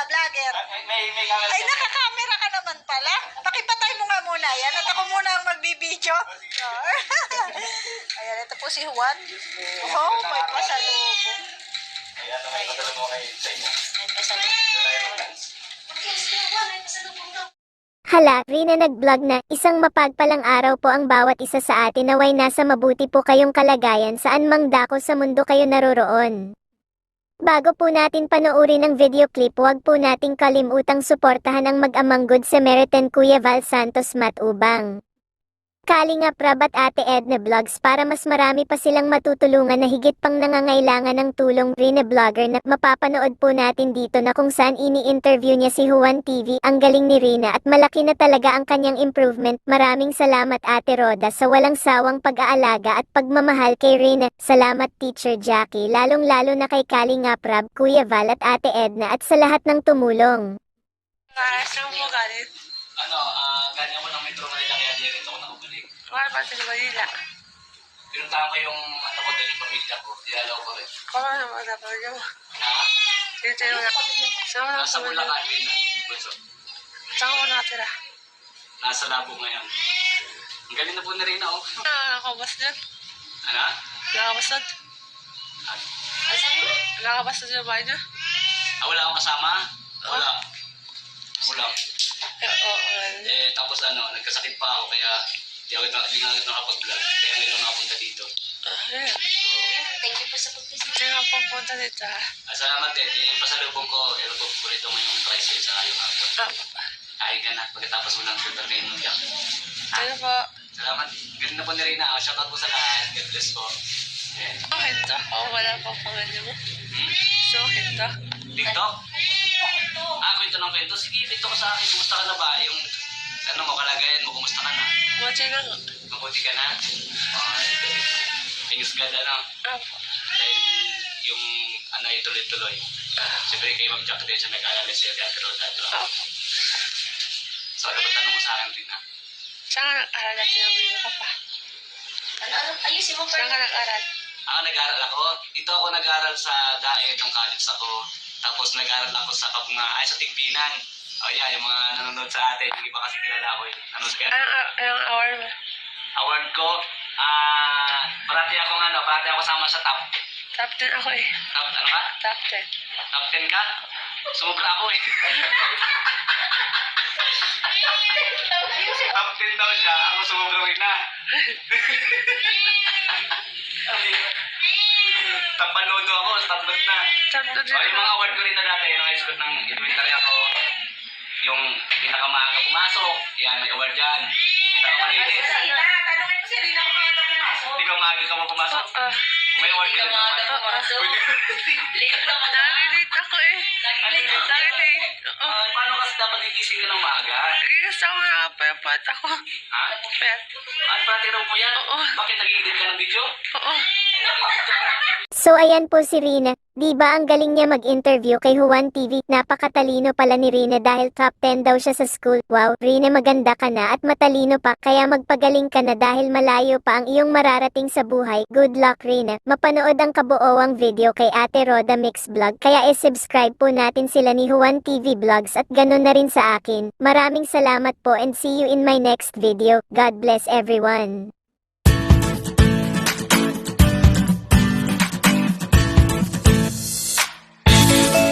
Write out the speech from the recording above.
ka, vlogger. May, may, may camera. Ay, nakakamera ka naman pala. Pakipatay mo nga muna yan. At ako muna ang magbibideo. Ayan, ito po si Juan. Oh, may pasalubong. Ayan, may pasalubong kayo sa inyo. May pasalubong. Hala, Rina nag-vlog na, isang mapagpalang araw po ang bawat isa sa atin naway nasa mabuti po kayong kalagayan saan mang dako sa mundo kayo naroroon. Bago po natin panoorin ang video clip huwag po nating kalimutang suportahan ang mag-amang good Samaritan Kuya Val Santos Matubang. Kalinga Prab at Ate Edna Vlogs para mas marami pa silang matutulungan na higit pang nangangailangan ng tulong Rina Vlogger na mapapanood po natin dito na kung saan ini-interview niya si Juan TV. Ang galing ni Rina at malaki na talaga ang kanyang improvement. Maraming salamat Ate Roda sa walang sawang pag-aalaga at pagmamahal kay Rina. Salamat Teacher Jackie lalong lalo na kay Kalinga Prab, Kuya Val at Ate Edna at sa lahat ng tumulong. Saan mo galing? Ano, Wala pa sa Manila. Pinuntahan ko yung ano ko dali pamilya ko. Dinalaw ko rin. Baka naman na pa niyo. Ha? Dito yung na. Saan mo na Nasa? Bulacan rin na. Bunso. Saan mo nakatira? Nasa labo ngayon. Ang galing na po na rin ako. Ah, nakakabas doon. Ano? Nakakabas. Ah, Nakakabas doon sa bahay niya. ah, wala akong kasama? Wala. Wala. Eh. Eh, tapos ano, nagkasakit pa ako kaya di ako di nga agad nakapag-vlog. Kaya ngayon nakapunta dito. Ayun. Thank you po sa pagkisip. Sino ang pupunta dito ha? Ah, salamat din. Yung pasalubong ko, po po rito ngayong tricycle sa ngayong hapon. Ah, Kain ka na pagkatapos mo ng entertain mo dyan. sino po? Salamat. Ganun na po ni Rina. Oh, shoutout po sa lahat. God bless po. Eh, Bakit to? Oo, wala pa pangalan mo. hmm? So, ito. TikTok? Ah, kwento ng kwento. Sige, dito ko sa akin. Kumusta ka na ba? Yung ano mo, kalagayan mo, kumusta ka na? Machi lang. Mabuti ka na? Ah, thanks God, ano? Ah, Dahil yung ano ay tuloy-tuloy. Siyempre kay Ma'am Jack din siya nag-aalala siya kaya pero dati ah. So ano ba tanong mo sa akin Rina? Saan ka nag-aral ang video ka pa? Ano, ano, ayusin mo Saan ka nag-aral? Ako nag-aaral ako. Dito ako nag-aaral sa DAE, itong college ako. Tapos nag-aaral ako sa Kabunga, ay sa Tigpinan. Oh, yeah, yung mga nanonood sa atin, yung iba kasi kilala ko eh. Nanonood kaya. Anong, anong hour mo? Award ko, ah, parati akong ano, parati ako sama sa top. Top 10 ako eh. Top, ano ka? Top 10. Top 10 ka? Sumubra ako eh. Top 10 daw siya, ako sumubra rin na. Tampaludo ako, tablot na. Top 10 O, yung mga award ko rin na dati, yung pinakamaaga pumasok, yan, may award dyan. Pinakamalinis. tanongin mo si Rina kung mga pumasok. Hindi ka maaga ka pumasok. Ah, May award ka rin naman. Late ka nalilate ako eh. Nalilate eh. Ah, paano kasi dapat gigising ka ng maaga? Sige, gusto ko nakapayapad ako. Ha? Pet. At pati raw po yan. Oo. Bakit nag-edit ka ng video? Oo. So ayan po si Rina, di ba ang galing niya mag-interview kay Juan TV, napakatalino pala ni Rina dahil top 10 daw siya sa school. Wow, Rina maganda ka na at matalino pa, kaya magpagaling ka na dahil malayo pa ang iyong mararating sa buhay. Good luck Rina. Mapanood ang kabuoang video kay Ate Roda Mix Vlog, kaya i-subscribe po natin sila ni Juan TV Vlogs at ganun na rin sa akin. Maraming salamat po and see you in my next video. God bless everyone.